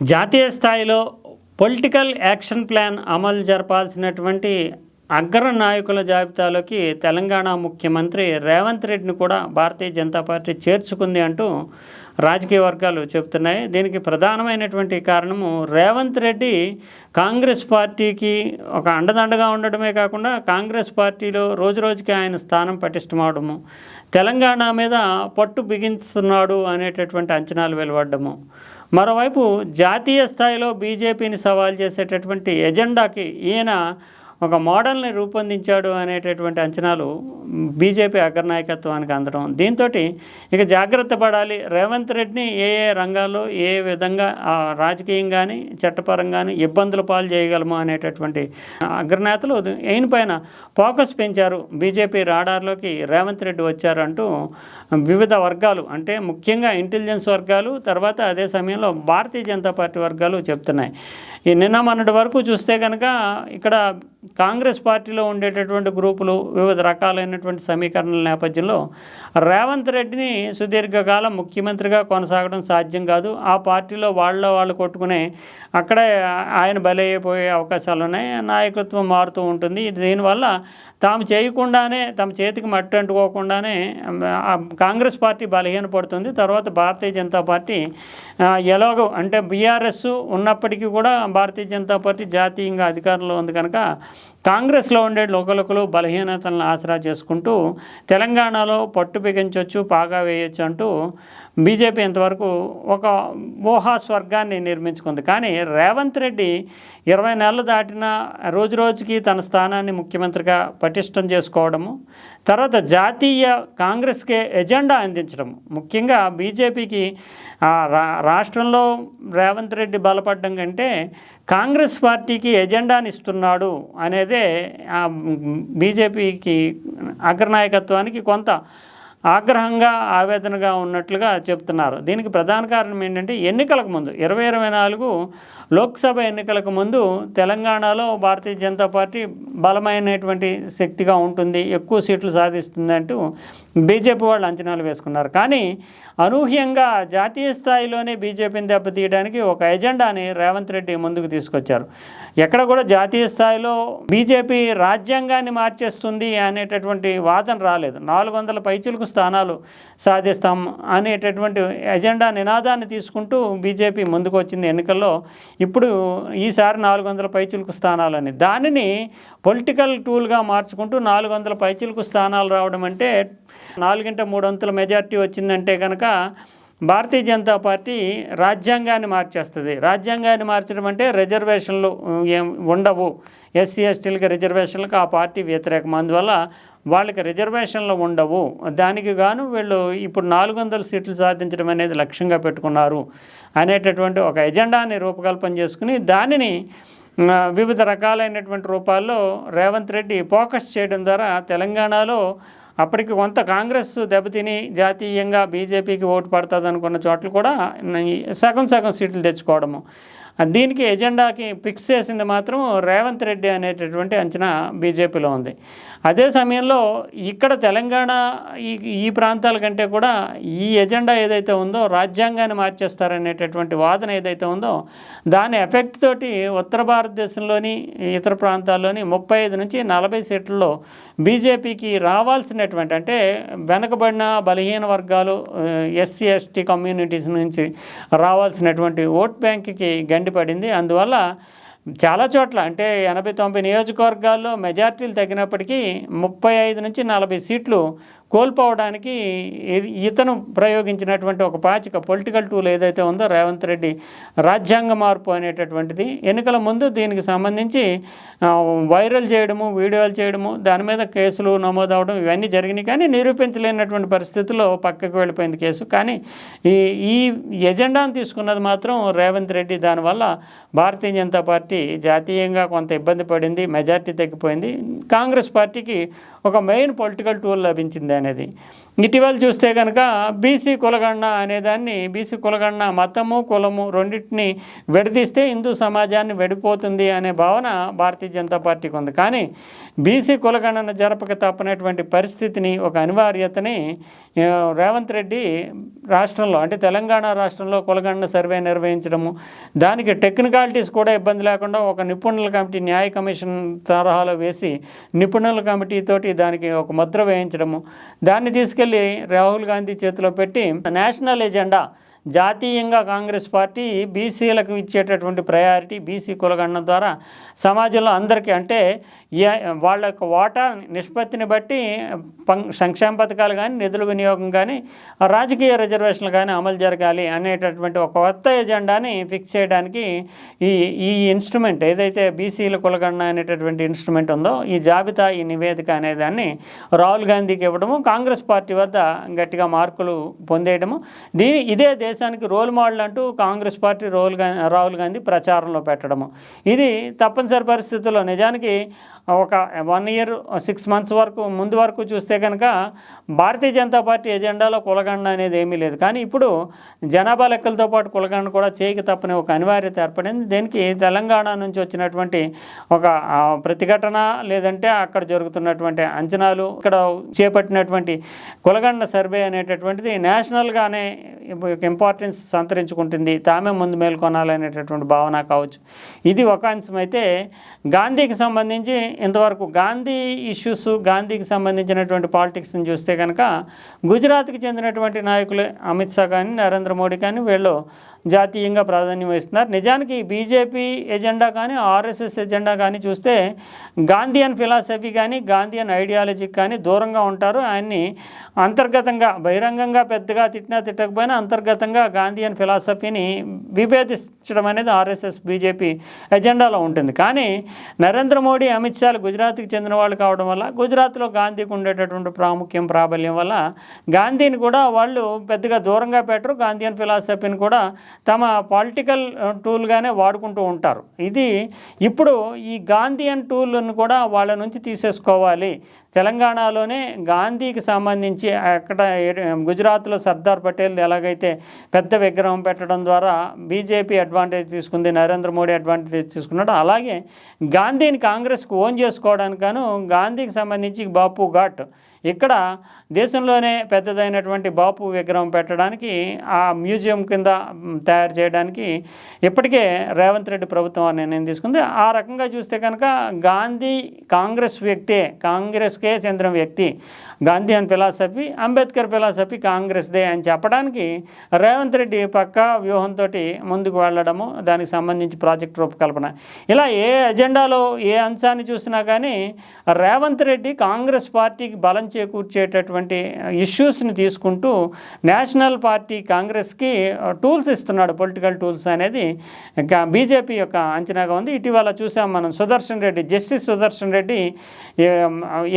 జాతీయ స్థాయిలో political action plan అమలు జరపాల్సినటువంటి అగ్ర నాయకుల జాబితాలోకి తెలంగాణ ముఖ్యమంత్రి రేవంత్ రెడ్డిని కూడా భారతీయ జనతా పార్టీ చేర్చుకుంది అంటూ రాజకీయ వర్గాలు చెబుతున్నాయి. దీనికి ప్రధానమైనటువంటి కారణము రేవంత్ రెడ్డి కాంగ్రెస్ పార్టీకి ఒక అండదండగా ఉండడమే కాకుండా కాంగ్రెస్ పార్టీలో రోజు రోజుకి ఆయన స్థానం పటిష్టమవడము తెలంగాణ మీద పట్టు బిగించుతున్నాడు అనేటటువంటి అంచనాలు వెలువడ్డము. మరోవైపు జాతీయ స్థాయిలో బీజేపీని సవాల్ చేసేటటువంటి ఎజెండాకి ఈయన ఒక మోడల్ని రూపొందించాడు అనేటటువంటి అంచనాలు బీజేపీ అగ్రనాయకత్వానికి అందడం. దీంతో ఇక జాగ్రత్త పడాలి. రేవంత్ రెడ్డిని ఏ ఏ రంగాల్లో ఏ విధంగా రాజకీయం కానీ చట్టపరం కానీ ఇబ్బందుల పాలు చేయగలము అనేటటువంటి అగ్రనేతలు ఈయన పైన ఫోకస్ పెంచారు. బీజేపీ రాడార్లోకి రేవంత్ రెడ్డి వచ్చారంటూ వివిధ వర్గాలు అంటే ముఖ్యంగా ఇంటెలిజెన్స్ వర్గాలు తర్వాత అదే సమయంలో భారతీయ జనతా పార్టీ వర్గాలు చెప్తున్నాయి. ఈ నిన్న మొన్నటి వరకు చూస్తే కనుక ఇక్కడ కాంగ్రెస్ పార్టీలో ఉండేటటువంటి గ్రూపులు వివిధ రకాలైనటువంటి సమీకరణల నేపథ్యంలో రేవంత్ రెడ్డిని సుదీర్ఘకాలం ముఖ్యమంత్రిగా కొనసాగడం సాధ్యం కాదు. ఆ పార్టీలో వాళ్ళ వాళ్ళు కొట్టుకునే అక్కడే ఆయన బలైపోయే అవకాశాలు ఉన్నాయి నాయకత్వం మారుతూ ఉంటుంది. దీనివల్ల తాము చేయకుండానే తమ చేతికి మట్టి అంటుకోకుండానే కాంగ్రెస్ పార్టీ బలహీనపడుతుంది తర్వాత భారతీయ జనతా పార్టీ ఎలాగో అంటే బీఆర్ఎస్ ఉన్నప్పటికీ కూడా భారతీయ జనతా పార్టీ జాతీయంగా అధికారంలో ఉంది కనుక కాంగ్రెస్లో ఉండే లోకలకులు బలహీనతలను ఆసరా చేసుకుంటూ తెలంగాణలో పట్టు బిగించవచ్చు పాగా వేయొచ్చు అంటూ బీజేపీ ఇంతవరకు ఒక ఊహా స్వర్గాన్ని నిర్మించుకుంది. కానీ రేవంత్ రెడ్డి ఇరవై నెలలు దాటిన రోజు రోజుకి తన స్థానాన్ని ముఖ్యమంత్రిగా పటిష్టం చేసుకోవడము తర్వాత జాతీయ కాంగ్రెస్కే ఎజెండా అందించడం ముఖ్యంగా బీజేపీకి ఆ, రా రాష్ట్రంలో రేవంత్ రెడ్డి బలపడడం కంటే కాంగ్రెస్ పార్టీకి ఎజెండాని ఇస్తున్నాడు అనేదే బీజేపీకి అగ్రనాయకత్వానికి కొంత ఆగ్రహంగా ఆవేదనగా ఉన్నట్లుగా చెప్తున్నారు. దీనికి ప్రధాన కారణం ఏంటంటే ఎన్నికలకు ముందు ఇరవై ఇరవై నాలుగు లోక్సభ ఎన్నికలకు ముందు తెలంగాణలో భారతీయ జనతా పార్టీ బలమైనటువంటి శక్తిగా ఉంటుంది ఎక్కువ సీట్లు సాధిస్తుంది అంటూ బీజేపీ వాళ్ళు అంచనాలు వేసుకున్నారు. కానీ అనూహ్యంగా జాతీయ స్థాయిలోనే బీజేపీని దెబ్బతీయడానికి ఒక ఎజెండాని రేవంత్ రెడ్డి ముందుకు తీసుకొచ్చారు. ఎక్కడ కూడా జాతీయ స్థాయిలో బీజేపీ రాజ్యాంగాన్ని మార్చేస్తుంది అనేటటువంటి వాదన రాలేదు. నాలుగు వందల పైచులకు స్థానాలు సాధిస్తాం అనేటటువంటి ఎజెండా నినాదాన్ని తీసుకుంటూ బీజేపీ ముందుకు వచ్చింది ఎన్నికల్లో. ఇప్పుడు ఈసారి నాలుగు వందల పైచులకు స్థానాలని. దానిని పొలిటికల్ టూల్గా మార్చుకుంటూ నాలుగు వందల పైచులకు స్థానాలు రావడం అంటే నాలుగింట మూడు వంతుల మెజార్టీ వచ్చిందంటే కనుక భారతీయ జనతా పార్టీ రాజ్యాంగాన్ని మార్చేస్తుంది. రాజ్యాంగాన్ని మార్చడం అంటే రిజర్వేషన్లు ఏం ఉండవు. ఎస్సీ ఎస్టీలకి రిజర్వేషన్లకు ఆ పార్టీ వ్యతిరేకం. అందువల్ల వాళ్ళకి రిజర్వేషన్లు ఉండవు. దానికి గాను వీళ్ళు ఇప్పుడు నాలుగు వందల సీట్లు సాధించడం అనేది లక్ష్యంగా పెట్టుకున్నారు అనేటటువంటి ఒక ఎజెండాని రూపకల్పన చేసుకుని దానిని వివిధ రకాలైనటువంటి రూపాల్లో రేవంత్ రెడ్డి ఫోకస్ చేయడం ద్వారా తెలంగాణలో అప్పటికి కొంత కాంగ్రెస్ దెబ్బతిని జాతీయంగా బీజేపీకి ఓటు పడుతుంది అనుకున్న చోట్ల కూడా ఈ సగం సగం సీట్లు తెచ్చుకోవడము. దీనికి ఎజెండాకి ఫిక్స్ చేసింది మాత్రం రేవంత్ రెడ్డి అనేటటువంటి అంచనా బీజేపీలో ఉంది. అదే సమయంలో ఇక్కడ తెలంగాణ ఈ ఈ ప్రాంతాల కంటే కూడా ఈ ఎజెండా ఏదైతే ఉందో రాజ్యాంగాన్ని మార్చేస్తారనేటటువంటి వాదన ఏదైతే ఉందో దాని ఎఫెక్ట్ తోటి ఉత్తర భారతదేశంలోని ఇతర ప్రాంతాల్లోని ముప్పై ఐదు నుంచి నలభై సీట్లలో బీజేపీకి రావాల్సినటువంటి అంటే వెనకబడిన బలహీన వర్గాలు ఎస్సీ ఎస్టీ కమ్యూనిటీస్ నుంచి రావాల్సినటువంటి ఓట్ బ్యాంక్కి గండిపడింది అందువల్ల చాలా చోట్ల అంటే ఎనభై తొంభై నియోజకవర్గాల్లో మెజార్టీలు తగ్గినప్పటికీ ముప్పై ఐదు నుంచి నలభై సీట్లు కోల్పోవడానికి ఇతను ప్రయోగించినటువంటి ఒక పాచిక పొలిటికల్ టూల్ ఏదైతే ఉందో రేవంత్ రెడ్డి రాజ్యాంగ మార్పు అనేటటువంటిది. ఎన్నికల ముందు దీనికి సంబంధించి వైరల్ చేయడము వీడియోలు చేయడము దాని మీద కేసులు నమోదవడం ఇవన్నీ జరిగినాయి. కానీ నిరూపించలేనటువంటి పరిస్థితుల్లో పక్కకు వెళ్ళిపోయింది కేసు. కానీ ఈ ఈ ఎజెండాను తీసుకున్నది మాత్రం రేవంత్ రెడ్డి. దానివల్ల భారతీయ జనతా పార్టీ జాతీయంగా కొంత ఇబ్బంది పడింది మెజార్టీ తగ్గిపోయింది. కాంగ్రెస్ పార్టీకి ఒక మెయిన్ పొలిటికల్ టూల్ లభించింది అనేది. ఇటీవల చూస్తే కనుక బీసీ కులగణన అనేదాన్ని బీసీ కులగణన మతము కులము రెండింటిని విడదీస్తే హిందూ సమాజాన్ని వెడిపోతుంది అనే భావన భారతీయ జనతా పార్టీకి ఉంది. కానీ బీసీ కులగణన జరపక తప్పనటువంటి పరిస్థితిని ఒక అనివార్యతని రేవంత్ రెడ్డి రాష్ట్రంలో అంటే తెలంగాణ రాష్ట్రంలో కులగణన సర్వే నిర్వహించడము దానికి టెక్నికాలిటీస్ కూడా ఇబ్బంది లేకుండా ఒక నిపుణుల కమిటీ న్యాయ కమిషన్ తరహాలో వేసి నిపుణుల కమిటీతోటి దానికి ఒక ముద్ర వేయించడము. దాన్ని తీసుకెళ్ళి రాహుల్ గాంధీ చేతిలో పెట్టి నేషనల్ ఎజెండా జాతీయంగా కాంగ్రెస్ పార్టీ బీసీలకు ఇచ్చేటటువంటి ప్రయారిటీ బీసీ కులగణన ద్వారా సమాజంలో అందరికీ అంటే ఏ- వాళ్ళ యొక్క వాటా నిష్పత్తిని బట్టి పం సంక్షేమ పథకాలు కానీ నిధుల వినియోగం కానీ రాజకీయ రిజర్వేషన్లు కానీ అమలు జరగాలి అనేటటువంటి ఒక కొత్త ఎజెండాని ఫిక్స్ చేయడానికి ఈ ఈ ఇన్స్ట్రుమెంట్ ఏదైతే బీసీల కులగణన అనేటటువంటి ఇన్స్ట్రుమెంట్ ఉందో ఈ జాబితా ఈ నివేదిక అనేదాన్ని రాహుల్ గాంధీకి ఇవ్వడము కాంగ్రెస్ పార్టీ వద్ద గట్టిగా మార్కులు పొందేయడము. దీని ఇదే దేశానికి రోల్ మోడల్ అంటూ కాంగ్రెస్ పార్టీ రోల్ రాహుల్ గాంధీ ప్రచారంలో పెట్టడము. ఇది తప్పనిసరి పరిస్థితుల్లో నిజానికి ఒక వన్ ఇయర్ సిక్స్ మంత్స్ వరకు ముందు వరకు చూస్తే కనుక భారతీయ జనతా పార్టీ ఎజెండాలో కులగండ అనేది ఏమీ లేదు. కానీ ఇప్పుడు జనాభా లెక్కలతో పాటు కులగండ కూడా చేయక తప్పని ఒక అనివార్యత ఏర్పడింది. దీనికి తెలంగాణ నుంచి వచ్చినటువంటి ఒక ప్రతిఘటన లేదంటే అక్కడ జరుగుతున్నటువంటి అంచనాలు ఇక్కడ చేపట్టినటువంటి కులగండ సర్వే అనేటటువంటిది నేషనల్గానే ఇంపార్టెన్స్ సంతరించుకుంటుంది. తామే ముందు మేల్కొనాలనేటటువంటి భావన కావచ్చు. ఇది ఒక అంశం. అయితే గాంధీకి సంబంధించి ఇంతవరకు గాంధీ ఇష్యూస్ గాంధీకి సంబంధించినటువంటి పాలిటిక్స్ని చూస్తే కనుక గుజరాత్కి చెందినటువంటి నాయకులు అమిత్ షా కానీ నరేంద్ర మోడీ కానీ వీళ్ళు జాతీయంగా ప్రాధాన్యం వహిస్తున్నారు నిజానికి బీజేపీ ఎజెండా కానీ ఆర్ఎస్ఎస్ ఎజెండా కానీ చూస్తే గాంధీయన్ ఫిలాసఫీ కానీ గాంధీయన్ ఐడియాలజీ కానీ దూరంగా ఉంటారు. ఆయన్ని అంతర్గతంగా బహిరంగంగా పెద్దగా తిట్టినా తిట్టకపోయినా అంతర్గతంగా గాంధీయన్ ఫిలాసఫీని విభేదించడం అనేది ఆర్ఎస్ఎస్ బీజేపీ ఎజెండాలో ఉంటుంది. కానీ నరేంద్ర మోడీ అమిత్ షాలు గుజరాత్కి చెందిన వాళ్ళు కావడం వల్ల గుజరాత్లో గాంధీకి ఉండేటటువంటి ప్రాముఖ్యం ప్రాబల్యం వల్ల గాంధీని కూడా వాళ్ళు పెద్దగా దూరంగా పెట్టరు. గాంధీయన్ ఫిలాసఫీని కూడా తమ పొలిటికల్ టూల్గానే వాడుకుంటూ ఉంటారు. ఇది ఇప్పుడు ఈ గాంధీయన్ టూల్ను కూడా వాళ్ళ నుంచి తీసేసుకోవాలి. తెలంగాణలోనే గాంధీకి సంబంధించి అక్కడ గుజరాత్లో సర్దార్ పటేల్ ఎలాగైతే పెద్ద విగ్రహం పెట్టడం ద్వారా బీజేపీ అడ్వాంటేజ్ తీసుకుంది నరేంద్ర మోడీ అడ్వాంటేజ్ తీసుకున్నాడు అలాగే గాంధీని కాంగ్రెస్కు ఓన్ చేసుకోవడానికి గాంధీకి సంబంధించి బాపు ఘాట్ ఇక్కడ దేశంలోనే పెద్దదైనటువంటి బాపు విగ్రహం పెట్టడానికి ఆ మ్యూజియం కింద తయారు చేయడానికి ఇప్పటికే రేవంత్ రెడ్డి ప్రభుత్వం నిర్ణయం తీసుకుంది. ఆ రకంగా చూస్తే కనుక గాంధీ కాంగ్రెస్ వ్యక్తే కాంగ్రెస్కే చెందిన వ్యక్తి గాంధీ అని ఫిలాసఫీ అంబేద్కర్ ఫిలాసఫీ కాంగ్రెస్దే అని చెప్పడానికి రేవంత్ రెడ్డి పక్క వ్యూహంతో ముందుకు వెళ్ళడము దానికి సంబంధించి ప్రాజెక్ట్ రూపకల్పన. ఇలా ఏ ఎజెండాలో ఏ అంశాన్ని చూసినా కానీ రేవంత్ రెడ్డి కాంగ్రెస్ పార్టీకి బలం చేకూర్చేటటువంటి ఇష్యూస్ని తీసుకుంటూ నేషనల్ పార్టీ కాంగ్రెస్కి టూల్స్ ఇస్తున్నాడు. పొలిటికల్ టూల్స్ అనేది ఇంకా బీజేపీ యొక్క అంచనాగా ఉంది. ఇటీవల చూసాం మనం సుదర్శన్ రెడ్డి జస్టిస్ సుదర్శన్ రెడ్డి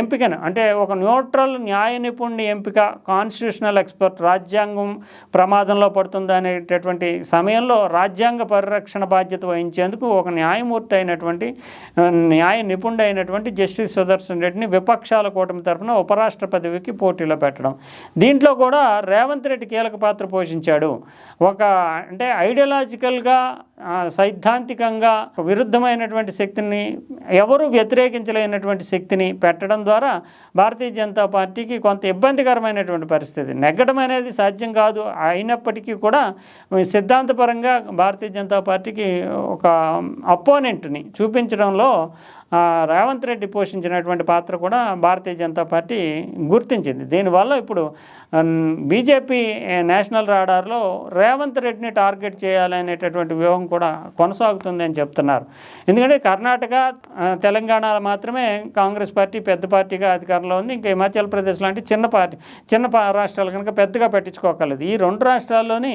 ఎంపికను. అంటే ఒక న్యూట్రల్ న్యాయ నిపుణుని ఎంపిక కాన్స్టిట్యూషనల్ ఎక్స్పర్ట్ రాజ్యాంగం ప్రమాదంలో పడుతుంది అనేటటువంటి సమయంలో రాజ్యాంగ పరిరక్షణ బాధ్యత వహించేందుకు ఒక న్యాయమూర్తి అయినటువంటి న్యాయ నిపుణుడు అయినటువంటి జస్టిస్ సుదర్శన్ రెడ్డిని విపక్షాల కూటమి తరఫున ఉపరాష్ట్ర పదవికి పోటీలో పెట్టడం. దీంట్లో కూడా రేవంత్ రెడ్డి కీలక పాత్ర పోషించాడు. ఒక అంటే ఐడియలాజికల్గా సైద్ధాంతికంగా విరుద్ధమైనటువంటి శక్తిని ఎవరు వ్యతిరేకించలేనటువంటి శక్తిని పెట్టడం ద్వారా భారతీయ జనతా పార్టీకి కొంత ఇబ్బందికరమైనటువంటి పరిస్థితి. నెగ్గడం అనేది సాధ్యం కాదు. అయినప్పటికీ కూడా సిద్ధాంతపరంగా భారతీయ జనతా పార్టీకి ఒక అపోనెంట్ని చూపించడంలో రేవంత్ రెడ్డి పోషించినటువంటి పాత్ర కూడా భారతీయ జనతా పార్టీ గుర్తించింది. దీనివల్ల ఇప్పుడు బీజేపీ నేషనల్ రాడార్లో రేవంత్ రెడ్డిని టార్గెట్ చేయాలనేటటువంటి వ్యూహం కూడా కొనసాగుతుంది అని చెప్తున్నారు. ఎందుకంటే కర్ణాటక తెలంగాణ మాత్రమే కాంగ్రెస్ పార్టీ పెద్ద పార్టీగా అధికారంలో ఉంది. ఇంకా హిమాచల్ ప్రదేశ్ లాంటి చిన్న పార్టీ చిన్న రాష్ట్రాలు కనుక పెద్దగా పట్టించుకోకలేదు. ఈ రెండు రాష్ట్రాల్లోని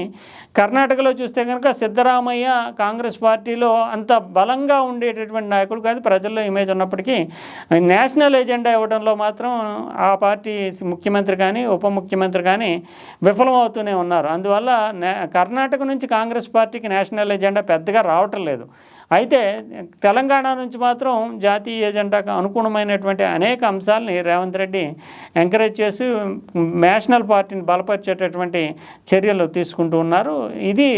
కర్ణాటకలో చూస్తే కనుక సిద్ధరామయ్య కాంగ్రెస్ పార్టీలో అంత బలంగా ఉండేటటువంటి నాయకుడు కాదు. ప్రజల్లో ఇమేజ్ ఉన్నప్పటికీ నేషనల్ ఎజెండా ఇవ్వడంలో మాత్రం ఆ పార్టీ ముఖ్యమంత్రి కానీ ఉప ముఖ్యమంత్రి కానీ విఫలమవుతూనే ఉన్నారు. అందువల్ల నే- కర్ణాటక నుంచి కాంగ్రెస్ పార్టీకి నేషనల్ ఎజెండా పెద్దగా రావటం లేదు. అయితే తెలంగాణ నుంచి మాత్రం జాతీయ ఎజెండాకు అనుగుణమైనటువంటి అనేక అంశాలని రేవంత్ రెడ్డి ఎంకరేజ్ చేసి నేషనల్ పార్టీని బలపరిచేటటువంటి చర్యలు తీసుకుంటూ ఉన్నారు. ఇది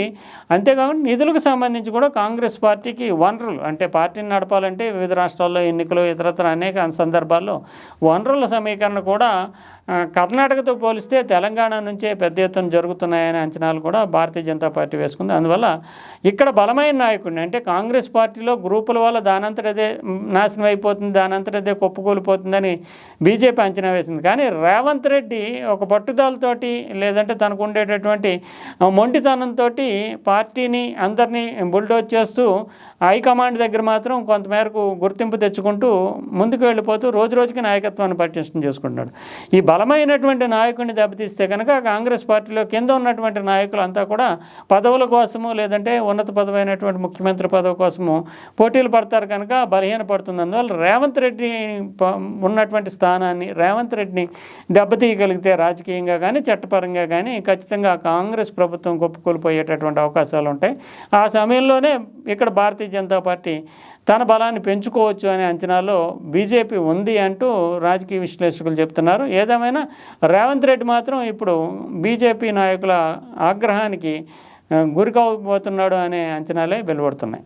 అంతేకాకుండా నిధులకు సంబంధించి కూడా కాంగ్రెస్ పార్టీకి వనరులు అంటే పార్టీని నడపాలంటే వివిధ రాష్ట్రాల్లో ఎన్నికలు ఇతరత్ర అనేక సందర్భాల్లో వనరుల సమీకరణ కూడా కర్ణాటకతో పోలిస్తే తెలంగాణ నుంచే పెద్ద ఎత్తున జరుగుతున్నాయనే అంచనాలు కూడా భారతీయ జనతా పార్టీ వేసుకుంది. అందువల్ల ఇక్కడ బలమైన నాయకుడిని అంటే కాంగ్రెస్ పార్టీలో గ్రూపుల వల్ల దానంతటదే నాశనం అయిపోతుంది దానంతటదే కొప్పుకూలిపోతుందని బీజేపీ అంచనా వేసింది. కానీ రేవంత్ రెడ్డి ఒక పట్టుదలతోటి లేదంటే తనకు ఉండేటటువంటి మొండితనంతో పార్టీని అందరినీ బుల్డోజ్ చేస్తూ హైకమాండ్ దగ్గర మాత్రం కొంతమేరకు గుర్తింపు తెచ్చుకుంటూ ముందుకు వెళ్ళిపోతూ రోజు రోజుకి నాయకత్వాన్ని పటిష్టం చేసుకుంటున్నాడు. ఈ బలమైనటువంటి నాయకుడిని దెబ్బతీస్తే కనుక కాంగ్రెస్ పార్టీలో కింద ఉన్నటువంటి నాయకులంతా కూడా పదవుల కోసము లేదంటే ఉన్నత పదవైనటువంటి ముఖ్యమంత్రి పదవి కోసం కోసము పోటీలు పడతారు కనుక బలహీన పడుతుంది అందువల్ల రేవంత్ రెడ్డి ఉన్నటువంటి స్థానాన్ని రేవంత్ రెడ్డిని దెబ్బతీయగలిగితే రాజకీయంగా కానీ చట్టపరంగా కానీ ఖచ్చితంగా కాంగ్రెస్ ప్రభుత్వం గొప్పకూలిపోయేటటువంటి అవకాశాలు ఉంటాయి. ఆ సమయంలోనే ఇక్కడ భారతీయ జనతా పార్టీ తన బలాన్ని పెంచుకోవచ్చు అనే అంచనాలో బీజేపీ ఉంది అంటూ రాజకీయ విశ్లేషకులు చెప్తున్నారు. ఏదేమైనా రేవంత్ రెడ్డి మాత్రం ఇప్పుడు బీజేపీ నాయకుల ఆగ్రహానికి గురికావబోతున్నాడు అనే అంచనాలే వెలువడుతున్నాయి.